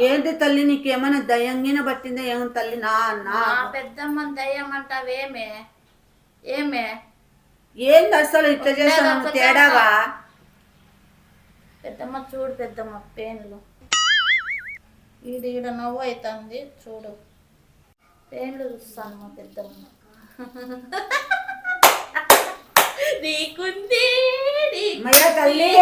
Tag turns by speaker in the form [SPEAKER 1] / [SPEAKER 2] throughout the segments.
[SPEAKER 1] ఏంటి తల్లి నీకేమైనా దయ్యంగిన పట్టిందా? ఏం తల్లి నా నా.
[SPEAKER 2] పెద్దమ్మ దయ్యమంటావేమే? ఏమే?
[SPEAKER 1] ఏంది అసలు ఇట్లా చేస్తాను తేడాగా
[SPEAKER 2] పెద్దమ్మ చూడు పెద్దమ్మ పేన్లు ఈడ ఈడ నవ్వు అవుతుంది చూడు. పేన్లు చూస్తాను మా పెద్దమ్మ. నీకుంది
[SPEAKER 1] తల్లి.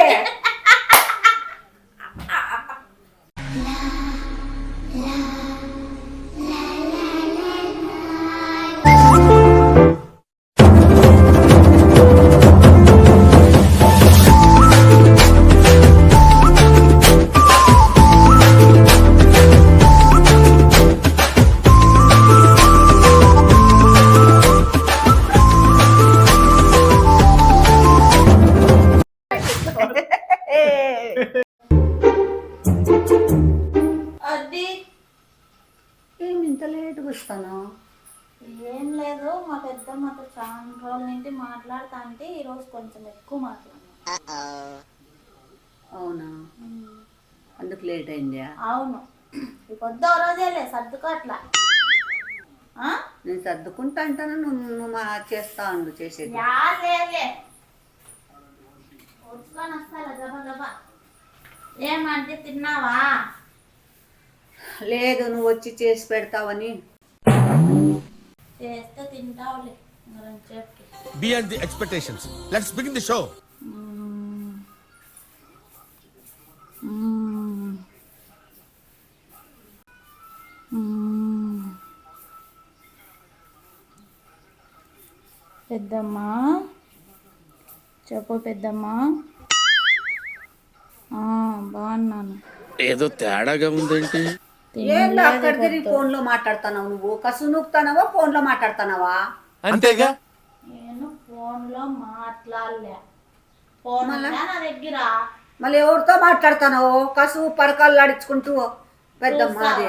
[SPEAKER 1] వస్తాను
[SPEAKER 2] ఏం లేదు మా పెద్దమ్మతో చాలా రోజుల నుండి మాట్లాడుతా అంటే ఈరోజు కొంచెం ఎక్కువ మాట్లాడినా
[SPEAKER 1] అవునా? అందుకు లేట్ అయిందా?
[SPEAKER 2] అవును. ఈ పొద్దు రోజేలే సర్దుకో అట్లా ఆ?
[SPEAKER 1] నేను సర్దుకుంటా అంటాను? నువ్వు నువ్వు మా చేస్తా ఉండు చేసేది.
[SPEAKER 2] యా లేలే వచ్చుకొని వస్తాలే గబా గబా ఏమంటే తిన్నావా?
[SPEAKER 1] లేదు నువ్వు వచ్చి చేసి పెడతావని.
[SPEAKER 2] చేస్తే తింటావులే. చెప్పి.
[SPEAKER 3] Beyond the expectations. Let's begin the show.
[SPEAKER 2] పెద్దమ్మా. చెప్పు పెద్దమ్మా. ఆ, బాగున్నాను.
[SPEAKER 3] ఏదో తేడాగా ఉందేంటి?
[SPEAKER 1] ఏంది అక్కడ తిరిగి ఫోన్లో మాట్లాడుతున్నావు నువ్వు? కసు నూపుతానవా ఫోన్లో మాట్లాడుతున్నావా?
[SPEAKER 3] అంతేగా?
[SPEAKER 2] నేను ఫోన్లో మాట్లాడలే. ఫోన్ ఉందా నా దగ్గర?
[SPEAKER 1] మళ్ళీ ఎవరితో మాట్లాడుతున్నావు? కసు పరకాలు ఆడించుకుంటూ పెద్దమ్మ అది?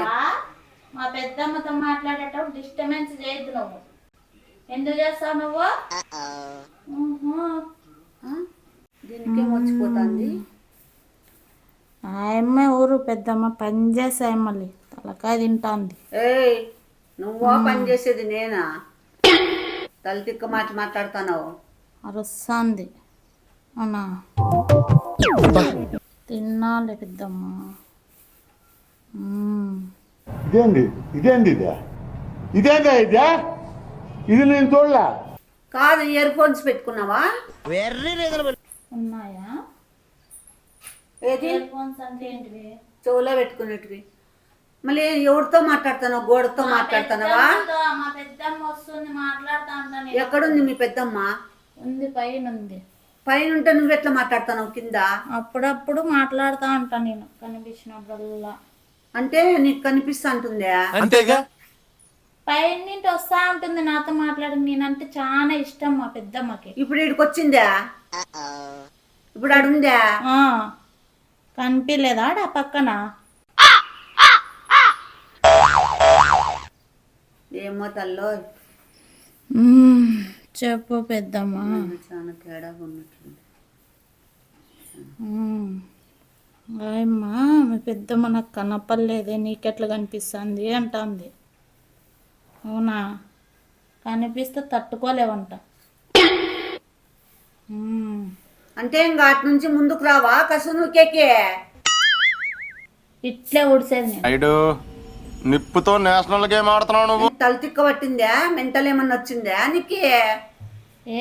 [SPEAKER 2] మా పెద్దమ్మతో మాట్లాడేటప్పుడు డిస్టర్బెన్స్ చేయొద్దు నువ్వు. ఎందుకు చేస్తావు నువ్వు?
[SPEAKER 1] దీనికేం వచ్చిపోతుంది
[SPEAKER 2] ఆయమ్మ ఊరు పెద్దమ్మ పని చేసే మళ్ళీ. తలకాయ తింటాంది.
[SPEAKER 1] ఏయ్ నువ్వా పని చేసేది నేనా? తల తిక్క మాట మాట్లాడుతున్నావు.
[SPEAKER 2] అరుస్తుంది అవునా? తిన్నాలే పెద్దమ్మ. మ్మ్.
[SPEAKER 4] ఇదేంది? ఇదేంది ఇదే? ఇదేందా ఇదే? ఇది నేను చూడలే.
[SPEAKER 1] కాదు ఇయర్ ఫోన్స్ పెట్టుకున్నావా?
[SPEAKER 2] ఉన్నాయా?
[SPEAKER 1] ఏది?
[SPEAKER 2] ఇయర్ ఫోన్స్ అంటే ఏంటివి?
[SPEAKER 1] చెవులో పెట్టుకునేటివి మళ్ళీ ఎవరితో మాట్లాడుతున్నావు? గోడతో మాట్లాడుతున్నావా?
[SPEAKER 2] పెద్దమ్మతో, మా పెద్దమ్మ వస్తుంది మాట్లాడుతా ఉంటాను
[SPEAKER 1] ఎక్కడుంది మీ పెద్దమ్మ?
[SPEAKER 2] ఉంది పైన ఉంది
[SPEAKER 1] పైన ఉంటే నువ్వు ఎట్లా మాట్లాడుతున్నావు కింద?
[SPEAKER 2] అప్పుడప్పుడు మాట్లాడుతా ఉంటాను నేను కనిపించినప్పుడల్లా.
[SPEAKER 1] అంటే నీకు కనిపిస్తా అంటుందా
[SPEAKER 3] అంతేగా?
[SPEAKER 2] పైన నుండి వస్తా ఉంటుంది నాతో మాట్లాడి నేనంటే చాలా ఇష్టం మా పెద్దమ్మకి.
[SPEAKER 1] ఇప్పుడు ఇక్కడికి వచ్చిందా? ఇప్పుడు అడుందా
[SPEAKER 2] ఆ, కనిపించలేదా ఆడ ఆ పక్కన?
[SPEAKER 1] ఏమో తల్లో?
[SPEAKER 2] చెప్పు పెద్దమ్మ.
[SPEAKER 1] చాలా తేడాగా ఉన్నట్టుంది.
[SPEAKER 2] మ్మ్. ఆయమ్మా మీ పెద్దమ్మ నాకు కనపడలేదే నీకెట్లా కనిపిస్తుంది అంటుంది. అవునా? కనిపిస్తే తట్టుకోలేవంట.
[SPEAKER 1] అంటే ఇంకా అటు నుంచి ముందుకు రావా? కసు నువ్వుకేకే
[SPEAKER 2] ఇట్లే ఉడిసేది నేను.
[SPEAKER 4] నిప్పుతో నేషనల్ గేమ్ ఆడుతున్నావు నువ్వు.
[SPEAKER 1] తల తిక్క పట్టిందా మెంటల్ ఏమన్నా వచ్చిందా నీకు?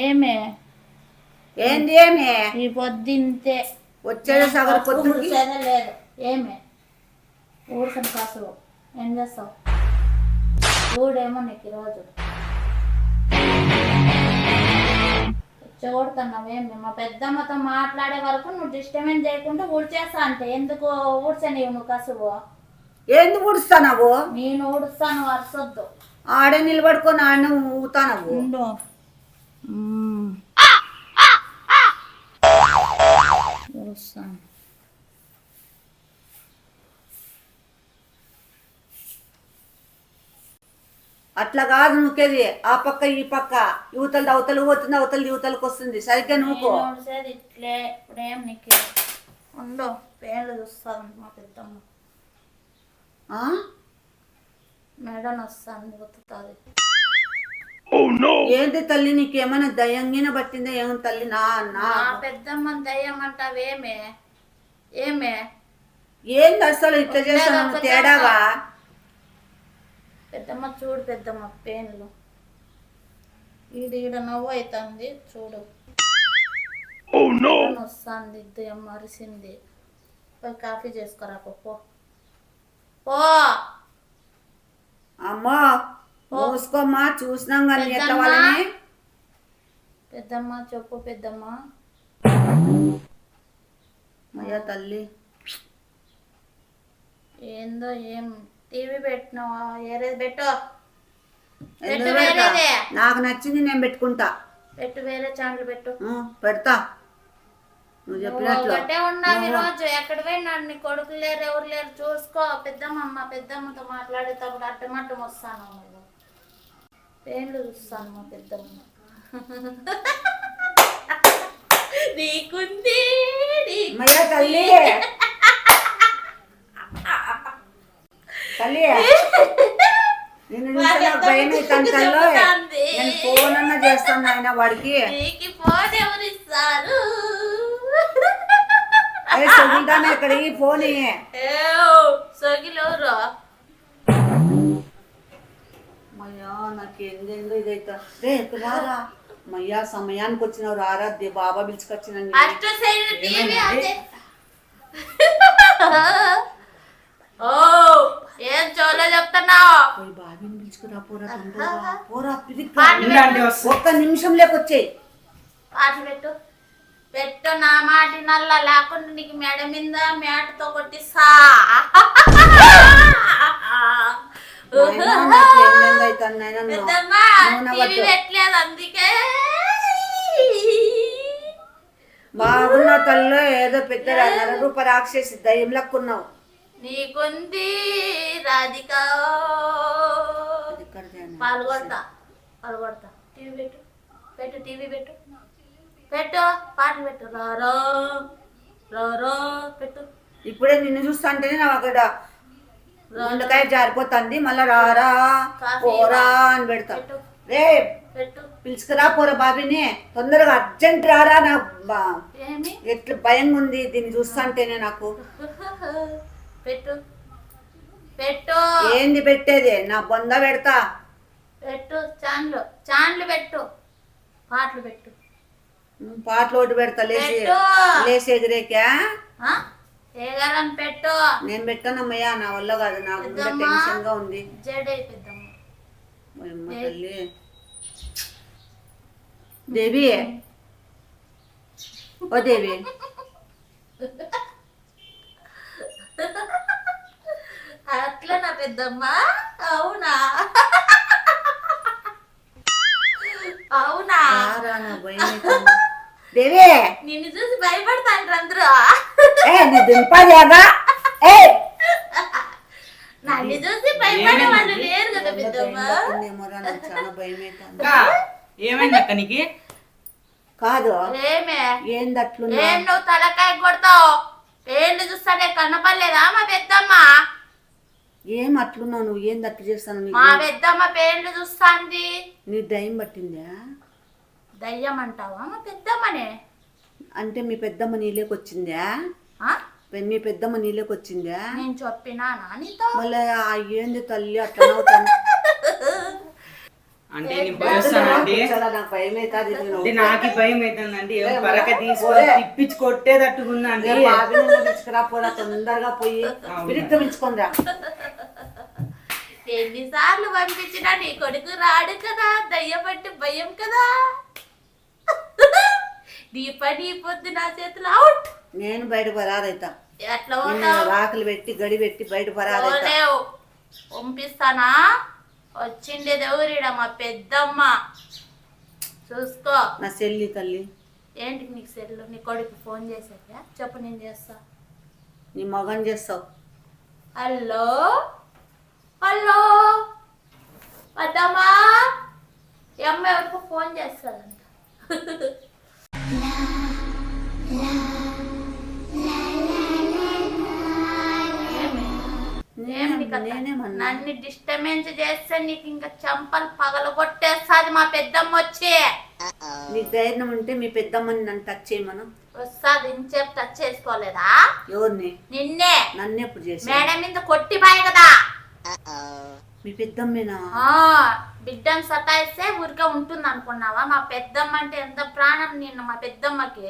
[SPEAKER 2] ఏమే?
[SPEAKER 1] ఏంది ఏమి?
[SPEAKER 2] ఈ పొద్దుంతే.
[SPEAKER 1] వచ్చేది సగం పొద్దుకి.
[SPEAKER 2] ఊడ్చేదే లేదు. ఏమే? ఊడ్చని కాసు. ఏం చేస్తావు? ఊడేమో నీకు ఈరోజు చూడుతున్నావేమి మా పెద్దమ్మతో మాట్లాడే వరకు నువ్వు డిస్టర్బెన్స్ చేయకుండా ఊడ్చేస్తా అంటే ఎందుకు ఊడ్చనివి నువ్వు కసువు?
[SPEAKER 1] ఏంది ఊడుస్తానవు?
[SPEAKER 2] నేను ఊడుస్తాను వరసొద్దు.
[SPEAKER 1] ఆడే నిలబడుకొని ఆడనే ఊతానవు
[SPEAKER 2] ఉండు. ఊడుస్తాను.
[SPEAKER 1] అట్లా కాదు నువ్వుకేది ఆ పక్క ఈ పక్క. యువతలు అవతలు పోతుంది అవతల యువతలకు వస్తుంది. సరిగ్గా నువ్వుకో
[SPEAKER 2] ఊడ్చేది ఇట్లే. ఇప్పుడేం నీకు? ఉండు. పేర్లు చూస్తాను మా పెద్దమ్మ? మేడం వస్తాను ఒత్తుతుంది
[SPEAKER 1] ఏంటి తల్లి నీకేమైనా దయంగిన పట్టిందా? ఏమో తల్లి నా నా.
[SPEAKER 2] పెద్దమ్మ దయ్యం అంటావేమే ఏమే?
[SPEAKER 1] ఏంది అసలు ఇట్లా చేస్తాను తేడాగా
[SPEAKER 2] పెద్దమ్మ చూడు పెద్దమ్మ పేన్లు ఈడ ఈడ నవ్వు అవుతుంది చూడు. వస్తుంది దయ్యం మరిసింది పోయి కాఫీ చేసుకురా పో. పో.
[SPEAKER 1] అమ్మా మూసుకోమ్మా చూసినాం కానీ ఎట్లా. వాళ్ళని?
[SPEAKER 2] పెద్దమ్మ చెప్పు పెద్దమ్మ.
[SPEAKER 1] అయ్యా తల్లి.
[SPEAKER 2] ఏందో ఏం టీవీ పెట్టినావా? ఏరేది పెట్టు. పెట్టు? వేరేదే.
[SPEAKER 1] నాకు నచ్చింది నేను పెట్టుకుంటా.
[SPEAKER 2] పెట్టు వేరే ఛానల్ పెట్టు.
[SPEAKER 1] పెడతా. నువ్వు
[SPEAKER 2] నువ్వు
[SPEAKER 1] చెప్పినట్లు.
[SPEAKER 2] ఒకటే ఉన్నావు ఈ రోజు ఎక్కడ పోయినాడు నీ కొడుకు లేరు ఎవరు లేరు చూసుకో. పెద్దమ్మ పెద్దమ్మతో మాట్లాడేటప్పుడు అట్టమట్టం వస్తాను నువ్వు. పేర్లు చూస్తాను మా పెద్దమ్మ. నీకుంది
[SPEAKER 1] తల్లి. తల్లి. నిన్ను చూస్తే నాకు భయం అవుతాను తల్లో.
[SPEAKER 2] చెబుతాంది.
[SPEAKER 1] నేను ఫోన్ అన్నా చేస్తాను ఆయన వాడికి.
[SPEAKER 2] ఫోన్ ఎవరు ఇస్తారు
[SPEAKER 1] చదువుతాను ఇక్కడ ఈ ఫోన్
[SPEAKER 2] సొగిలోరు
[SPEAKER 1] అమ్మయ్యా నాకు ఏందేందో ఇదైతే. రే ఇక్కడ రారా. అమ్మయ్యా సమయానికి వచ్చినావు రారా. దే బాబా పిలుచుకొచ్చినండి
[SPEAKER 2] ఓ ఏం చోలో చెప్తున్నావు?
[SPEAKER 1] పోయి బాబీని పిలుచుకురా పోరా పోరా ఒక్క నిమిషం లేకొచ్చేయి.
[SPEAKER 2] పాటలు పెట్టు. పెట్టు నా మాట నల్ల లేకుండా నీకు మెడ మీద మేటతో కొట్టిస్తా. పెట్టలేదు అందుకే.
[SPEAKER 1] బాగున్న తల్లో ఏదో పెద్ద నరరూప రాక్షసి దయ్యం లక్కున్నావు
[SPEAKER 2] నీకుంది రాధిక? పాల్గొడతా పాల్గొడతా టీవీ పెట్టు పెట్టు టీవీ పెట్టు. పెట్టు పాటలు పెట్టు. రారో రారో పెట్టు.
[SPEAKER 1] ఇప్పుడే నిన్ను చూస్తా అంటేనే నాకు అక్కడ గుండెకాయ జారిపోతుంది. మళ్ళా రారా పోరా అని పెడతా. రే
[SPEAKER 2] పెట్టు.
[SPEAKER 1] పిలుచుకురా పోరా బాబీని. తొందరగా అర్జెంట్ రారా నాకు బా- ఎట్లా భయంగా ఉంది దీన్ని చూస్తా అంటేనే నాకు.
[SPEAKER 2] పెట్టు. పెట్టు.
[SPEAKER 1] ఏంది పెట్టేది? నా బొంద పెడతా.
[SPEAKER 2] పెట్టు చాన్లు. చాన్లు పెట్టు. పాటలు పెట్టు.
[SPEAKER 1] పాటలు ఒకటి పెడతా లేచి. లేచి ఎగిరేకా?
[SPEAKER 2] పెట్టు.
[SPEAKER 1] నేను పెట్టానమ్మయ్యా నా వల్ల కాదు నాకు. టెన్షన్గా ఉంది. తల్లి. దేవి. ఓ దేవి.
[SPEAKER 2] అట్లా నా పెద్దమ్మ. అవునా? అవునా?
[SPEAKER 1] దేవి!
[SPEAKER 2] నిన్ను చూసి భయపడతాండ్రు అందరూ.
[SPEAKER 1] ఏ నీ దింపదేగా ఏ!
[SPEAKER 2] నన్ను చూసి భయపడే వాళ్ళు లేరు కదా పెద్దమ్మ.
[SPEAKER 1] చాలా
[SPEAKER 5] ఏమైంది అక్క నీకు?
[SPEAKER 1] కాదు.
[SPEAKER 2] ఏమే?
[SPEAKER 1] ఏంది అట్లున్నా
[SPEAKER 2] ఏం నువ్వు తలకాయ కొడతావు? పేర్లు చూస్తానే కనపడలేదా మా పెద్దమ్మ?
[SPEAKER 1] ఏం అట్లున్నావు నువ్వు? ఏంది అట్లు చేస్తాను
[SPEAKER 2] మా పెద్దమ్మ పేర్లు చూస్తాంది.
[SPEAKER 1] నీ దయ్యం పట్టిందా?
[SPEAKER 2] దయ్యం అంటావా మా పెద్దమ్మనే.
[SPEAKER 1] అంటే మీ పెద్దమ్మ నీళ్ళకి వచ్చిందా?
[SPEAKER 2] ఆ?
[SPEAKER 1] మీ పెద్దమ్మ నీళ్ళకి వచ్చిందా?
[SPEAKER 2] నేను చెప్పినానా నీతో?
[SPEAKER 1] మళ్ళీ ఏంది తల్లి అట్లా
[SPEAKER 5] అంటే నేను
[SPEAKER 1] చాలా నాకు భయం అవుతుంది
[SPEAKER 5] అంటే నాకు భయం అవుతుందండి ఏం
[SPEAKER 1] ఏ,
[SPEAKER 5] పరక
[SPEAKER 1] పోరే.
[SPEAKER 5] తీసుకొని తిప్పించి కొట్టేటట్టుకుందండి
[SPEAKER 1] బాబిని పిలుచుకురా పోరా తొందరగా పోయి పిలుచుకుందా
[SPEAKER 2] ఎన్నిసార్లు పంపించినా నీ కొడుకు రాడు కదా దయ్యం అంటే భయం కదా. నీ పని పొద్దు నా చేతిలో అవుట్
[SPEAKER 1] నేను బయట పరారైతా.
[SPEAKER 2] ఎట్లా
[SPEAKER 1] రాకలు పెట్టి గడి పెట్టి బయట పరారైతా.
[SPEAKER 2] పోలేవు. పంపిస్తానా? వచ్చిండేది ఎవరిడ మా పెద్దమ్మ. చూసుకో.
[SPEAKER 1] నా చెల్లి తల్లి.
[SPEAKER 2] ఏంటి నీకు సెల్లు? నీ కొడుకు ఫోన్ చేసాక చెప్పు నేను చేస్తా.
[SPEAKER 1] నీ మగన్ చేస్తావు.
[SPEAKER 2] హలో? హలో? పెద్దమ్మా? ఈ అమ్మ ఎవరికో ఫోన్ చేస్తాదంట. నన్ను డిస్టర్బెన్స్ చేస్తే నీకు ఇంకా చంపలు పగల కొట్టేస్తాది మా పెద్దమ్మ వచ్చి.
[SPEAKER 1] నీకు ధైర్యం ఉంటే మీ పెద్దమ్మని నన్ను టచ్ చేయమను
[SPEAKER 2] వస్తాది ఇంచేపు టచ్ చేసుకోలేదా?
[SPEAKER 1] ఎవరిని?
[SPEAKER 2] నిన్నే.
[SPEAKER 1] నన్ను ఎప్పుడు చేసి
[SPEAKER 2] మేడ మీద కొట్టి బాయ్ కదా.
[SPEAKER 1] మీ పెద్దమ్మేనా?
[SPEAKER 2] బిడ్డను సతాయిస్తే ఊరికే ఉంటుంది అనుకున్నావా మా పెద్దమ్మ అంటే ఎంత ప్రాణం నిన్ను మా పెద్దమ్మకి?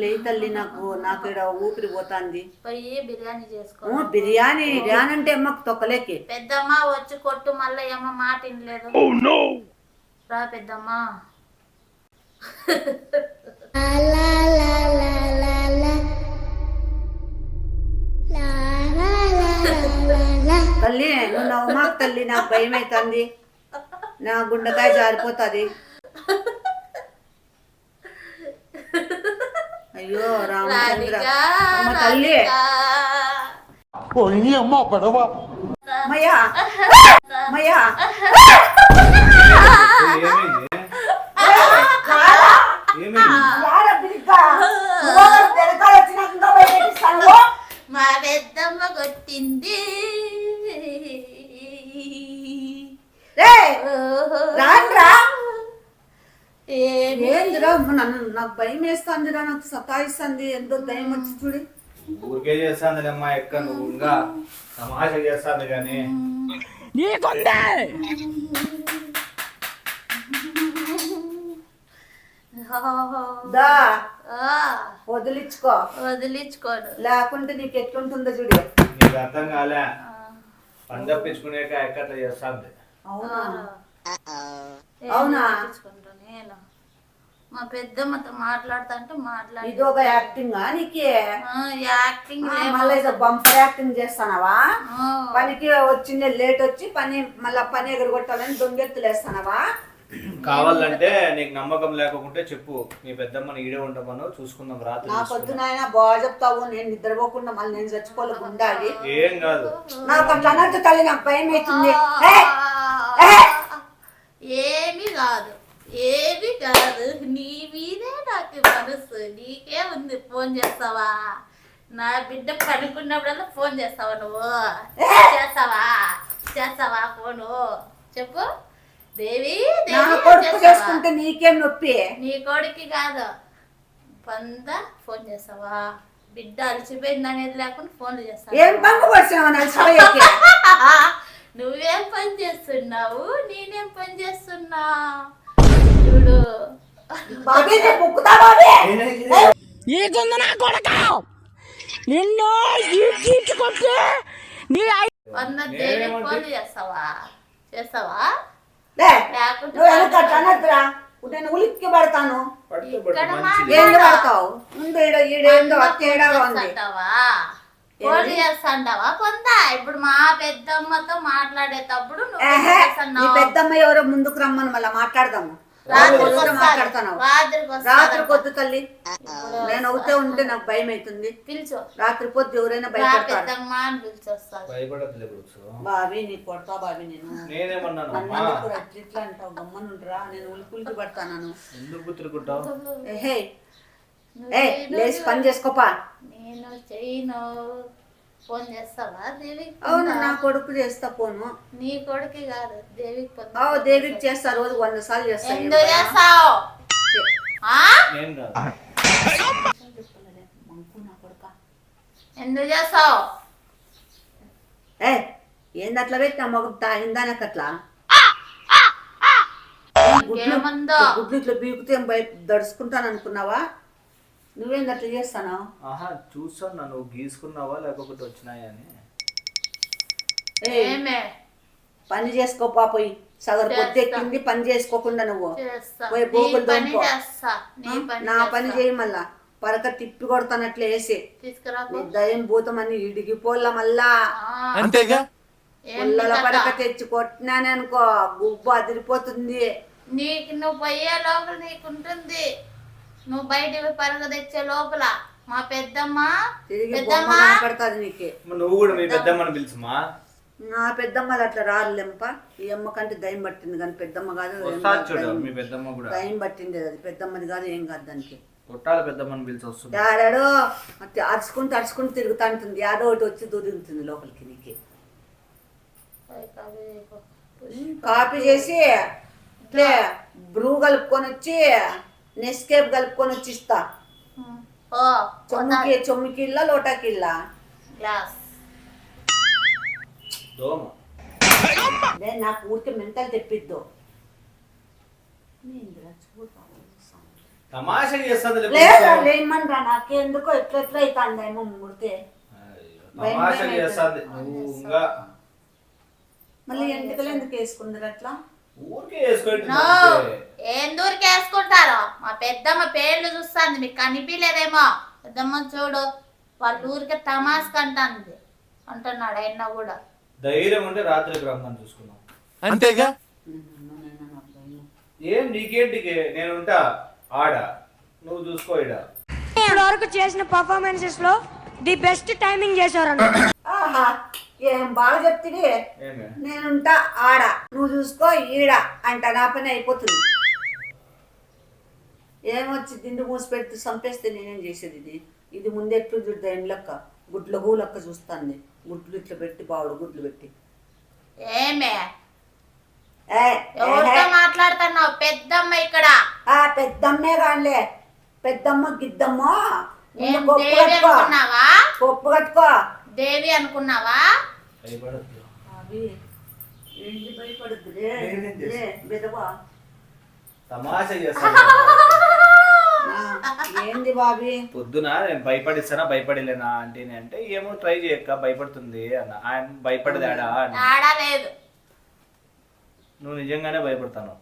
[SPEAKER 1] లే తల్లి నాకు నాకు ఇక్కడ ఊపిరి పోతాంది.
[SPEAKER 2] పోయి బిర్యానీ చేసుకో.
[SPEAKER 1] బిర్యానీ బిర్యానీ అంటే అమ్మకు తొక్కలేకి.
[SPEAKER 2] పెద్దమ్మ వచ్చి కొట్టు మళ్ళీ ఏమో మాట వినలేదు. రా పెద్దమ్మ.
[SPEAKER 1] తల్లి నువ్వు నవ్వమాకు తల్లి నాకు భయం అవుతుంది నా గుండెకాయ జారిపోతుంది. అయ్యో రామచంద్ర. అమ్మ తల్లి.
[SPEAKER 4] పోయి అమ్మ పడవ?
[SPEAKER 2] మా పెద్దమ్మ కొట్టింది. ఓహో.
[SPEAKER 1] ఏందిరా నన్ను నాకు భయం వేస్తుందిరా నాకు సతాయిస్తుంది. ఎంతో దయం వచ్చి చూడు.
[SPEAKER 6] ఊరికే చేస్తాంది అమ్మా ఎక్క నువ్వు ఇంకా తమాషా చేస్తాంది కానీ.
[SPEAKER 1] దా
[SPEAKER 2] ఆ,
[SPEAKER 1] వదిలించుకో.
[SPEAKER 2] వదిలించుకోడు
[SPEAKER 1] లేకుంటే నీకు ఎట్లుంటుందో చూడు.
[SPEAKER 6] నీకు అర్థం కాలే. పని తప్పించుకునేక ఎక్కట్లా చేస్తాంది.
[SPEAKER 1] అవునా? అవునా?
[SPEAKER 2] మా పెద్దమ్మతో మాట్లాడుతా అంటే మాట్లాడి.
[SPEAKER 1] ఇది ఒక యాక్టింగ్ నీకే?
[SPEAKER 2] యాక్టింగ్
[SPEAKER 1] మళ్ళీ బంపర్ యాక్టింగ్ చేస్తానవా? పనికి వచ్చిందే లేట్ వచ్చి పని మళ్ళా పని ఎగరగొట్టాలని దొంగెత్తులు వేస్తానవా?
[SPEAKER 6] కావాలంటే నీకు నమ్మకం లేకుంటే చెప్పు. మీ పెద్దమ్మని ఈడే ఉండమను చూసుకుందాం రాత్రి
[SPEAKER 1] నా. పొద్దున ఆయన బాగా చెప్తావు నేను నిద్రపోకుండా మళ్ళీ నేను చచ్చిపోలే ఉండాలి.
[SPEAKER 6] ఏం కాదు.
[SPEAKER 1] నాకు అట్లా అన్నట్టు తల్లి నాకు భయం అవుతుంది!
[SPEAKER 2] ఏమి కాదు. ఏమి కాదు నీ మీదే నాకు మనసు. నీకే ఉంది ఫోన్ చేస్తావా? నా బిడ్డ పడుకున్నప్పుడల్లా ఫోన్ చేస్తావా నువ్వు? చేస్తావా? చేస్తావా ఫోను? చెప్పు. దేవి
[SPEAKER 1] నా
[SPEAKER 2] దేవి
[SPEAKER 1] కొడుకు
[SPEAKER 2] చేస్తావా?
[SPEAKER 1] చేసుకుంటే నీకేం నొప్పి?
[SPEAKER 2] నీ కొడుకు కాదు. పంద ఫోన్ చేస్తావా? బిడ్డ అలసిపోయింది అనేది లేకుండా ఫోన్లు చేస్తావా?
[SPEAKER 1] ఏం
[SPEAKER 2] నువ్వేం పని చేస్తున్నావు? నేనేం పని చేస్తున్నా? చూడు
[SPEAKER 1] బాబీ నేను ముక్కుతా బాబీ.
[SPEAKER 2] వంద దేవి ఫోన్లు చేస్తావా? చేస్తావా?
[SPEAKER 1] లే
[SPEAKER 2] లేకుంటే
[SPEAKER 1] నువ్వు వెనక అట్లా అనొద్దురా నేను ఉలిక్కి పడతాను. పడతావు ముందు ఈడేందో తేడాగా ఉంది.
[SPEAKER 2] చేస్తావా? ఫోన్ చేస్తాంటావా కొంత ఇప్పుడు మా పెద్దమ్మతో మాట్లాడేటప్పుడు నువ్వు.
[SPEAKER 1] పెద్దమ్మ ఎవరో ముందుకు రమ్మని మళ్ళీ మాట్లాడదాము. రాత్రి పొద్దు తల్లి. నేను అవుతే ఉంటే నాకు భయం అవుతుంది.
[SPEAKER 2] పిలుచు.
[SPEAKER 1] రాత్రి పొద్దు ఎవరైనా భయపడతారు. బాబీ నీ కొడతా బాబీ నేను. ఇట్లా అంటావు? గమ్మనుండ్రా. నేను ఉలికి పడతాను
[SPEAKER 6] ఎందుకు
[SPEAKER 1] లేచి పని చేసుకోపా
[SPEAKER 2] నేను చేయను. ఫోన్ చేస్తావా దేవికి
[SPEAKER 1] అవును నా కొడుకు చేస్తా పోను
[SPEAKER 2] నీ కొడుకు కాదు దేవికి పొద్దు
[SPEAKER 1] అవు దేవికి చేస్తా. రోజు వంద సార్లు చేస్తా ఏం
[SPEAKER 2] ఎందుకు? చేస్తావు. ఎందుకు చేస్తావు?
[SPEAKER 1] ఏ ఏంది అట్లా పెట్టినా మగ తాగిందా నాకు అట్లా గుడ్లు ఇట్లా బీకుతే దడుచుకుంటాను అనుకున్నావా నువ్వేంది అట్లా చేస్తాను?
[SPEAKER 6] ఆహా చూస్తాను నువ్వు గీసుకున్నావా లేకపోతే వచ్చినాయని
[SPEAKER 1] ఏ
[SPEAKER 2] ఏమే?
[SPEAKER 1] పని చేసుకోపా పోయి సగరు
[SPEAKER 2] చేస్తా.
[SPEAKER 1] పొద్దెక్కింది పని చేసుకోకుండా నువ్వు. పోయి బోకులు
[SPEAKER 2] పని
[SPEAKER 1] దొంపో.
[SPEAKER 2] నీ పని
[SPEAKER 1] నా పని
[SPEAKER 2] చేస్తా.
[SPEAKER 1] చేయి మళ్ళా. పరక తిప్పి కొడతానట్లే వేసి. దయం భూతమని ఇడిగిపోల్లా మళ్ళా.
[SPEAKER 3] అంతేగా?
[SPEAKER 1] పుల్లల? పరక తెచ్చి కొట్టినానే అనుకో గుబ్బు అదిరిపోతుంది.
[SPEAKER 2] నీకు నువ్వు పోయే లోపల నీకు ఉంటుంది నువ్వు బయట పరుగు తెచ్చే లోపల మా పెద్దమ్మ పెద్దమ్మ.
[SPEAKER 1] కనపడుతుంది నీకే.
[SPEAKER 6] నువ్వు కూడా మీ పెద్దమ్మని పిలుచుమా?
[SPEAKER 1] నా పెద్దమ్మలు అట్లా రారులేంప ఈ అమ్మ కంటే దయం పట్టింది కానీ పెద్దమ్మ కాదు
[SPEAKER 6] మీ పెద్దమ్మ కూడా.
[SPEAKER 1] దయం పట్టింది అది. పెద్దమ్మది కాదు ఏం కాదు దానికి.
[SPEAKER 6] కొట్టాల పెద్దమ్మని పిలిచి వస్తుంది.
[SPEAKER 1] ఆడాడో అరుచుకుంటూ అరుచుకుంటూ తిరుగుతా ఉంటుంది ఆడో ఒకటి వచ్చి దొరుకుతుంది లోపలికి నీకు. కాపీ చేసి ఇట్లే బ్రూ కలుపుకొని వచ్చి నెస్కేప్ కలుపుకొని వచ్చి ఇస్తా చొమ్ముకి చొమ్ముకిల్లా లోటాకిల్లా.
[SPEAKER 2] గ్లాస్
[SPEAKER 6] దోమ.
[SPEAKER 1] నేను నాకు ఊరికే మెంటల్ తెప్పిద్దు.
[SPEAKER 6] తమాషా చేస్తుంది
[SPEAKER 1] లేమనరా నాకెందుకో ఎట్లా ఎట్లా అవుతుంది ఏమో ముడితే
[SPEAKER 6] తమాషా చేస్తుంది.
[SPEAKER 1] మళ్ళీ ఎందుకలే ఎందుకు వేసుకుందరు అట్లా?
[SPEAKER 6] ఊరికే వేసుకోండి
[SPEAKER 2] నో. ఏం దూరికి వేసుకుంటారో? మా పెద్దమ్మ పేర్లు చూస్తుంది మీకు కనిపించలేదేమో. పెద్దమ్మ చూడు వాళ్ళ ఊరికి తమాస్ కంటుంది అంటున్నాడు ఆయన కూడా.
[SPEAKER 6] ధైర్యం ఉంటే రాత్రికి రమ్మని చూసుకున్నాం
[SPEAKER 3] అంతేగా?
[SPEAKER 6] ఏం నీకేంటికి? నేను ఉంటా ఆడ. నువ్వు చూసుకో ఈడ.
[SPEAKER 7] ఇప్పటి వరకు చేసిన పర్ఫార్మెన్సెస్లో ది బెస్ట్ టైమింగ్ చేశారు
[SPEAKER 1] ఆహా. ఏం బాగా చెప్తివి? నేనుంటా ఆడ నువ్వు చూసుకో ఈడ అంట నా పని అయిపోతుంది. ఏమొచ్చి దిండు మూసి పెడితే చంపేస్తే నేనేం చేసేది ఇది? ఇది ముందు ఎట్లు చూద్దా ఏం లెక్క గుడ్ల గూ లెక్క చూస్తుంది. గుడ్లు ఇట్లా పెట్టి బావుడు గుడ్లు పెట్టి.
[SPEAKER 2] ఏమే?
[SPEAKER 1] ఏ,
[SPEAKER 2] ఎవరితో. మాట్లాడుతున్నావు? పెద్దమ్మ ఇక్కడ.
[SPEAKER 1] ఆ పెద్దమ్మే కానిలే. పెద్దమ్మ గిద్దమ్మ. కొప్పు కట్టుకో.
[SPEAKER 2] దేవి అనుకున్నావా?
[SPEAKER 6] భయపడద్దు.
[SPEAKER 1] ఏంటి భయపడుద్ది
[SPEAKER 6] తమాషా చేస్తాను
[SPEAKER 1] ఏంది బాబీ?
[SPEAKER 6] పొద్దున? నేను భయపడిస్తానా? భయపడలేనా? అంటే అంటే ఏమో ట్రై చేయక్క భయపడుతుంది అన్న. ఆయన భయపడదాడా
[SPEAKER 2] లేదు.
[SPEAKER 6] నువ్వు నిజంగానే భయపడతాను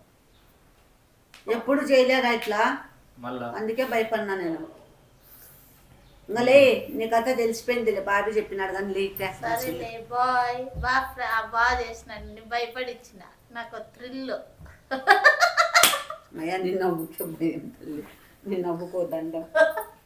[SPEAKER 1] ఎప్పుడు చేయలేదా ఇట్లా?
[SPEAKER 6] మళ్ళా?
[SPEAKER 1] అందుకే భయపడినా నేను. ఇంకా లే నీ కథ తెలిసిపోయింది బాబీ చెప్పినాడు కానీ లేక.
[SPEAKER 2] సరేలే బాయ్. బాగా బాగా చేసినాడు నేను భయపడిచ్చిన. నాకు థ్రిల్
[SPEAKER 1] అయ్యా నిన్న నవ్వుకే భయం తల్లి నేను నవ్వుకోదండ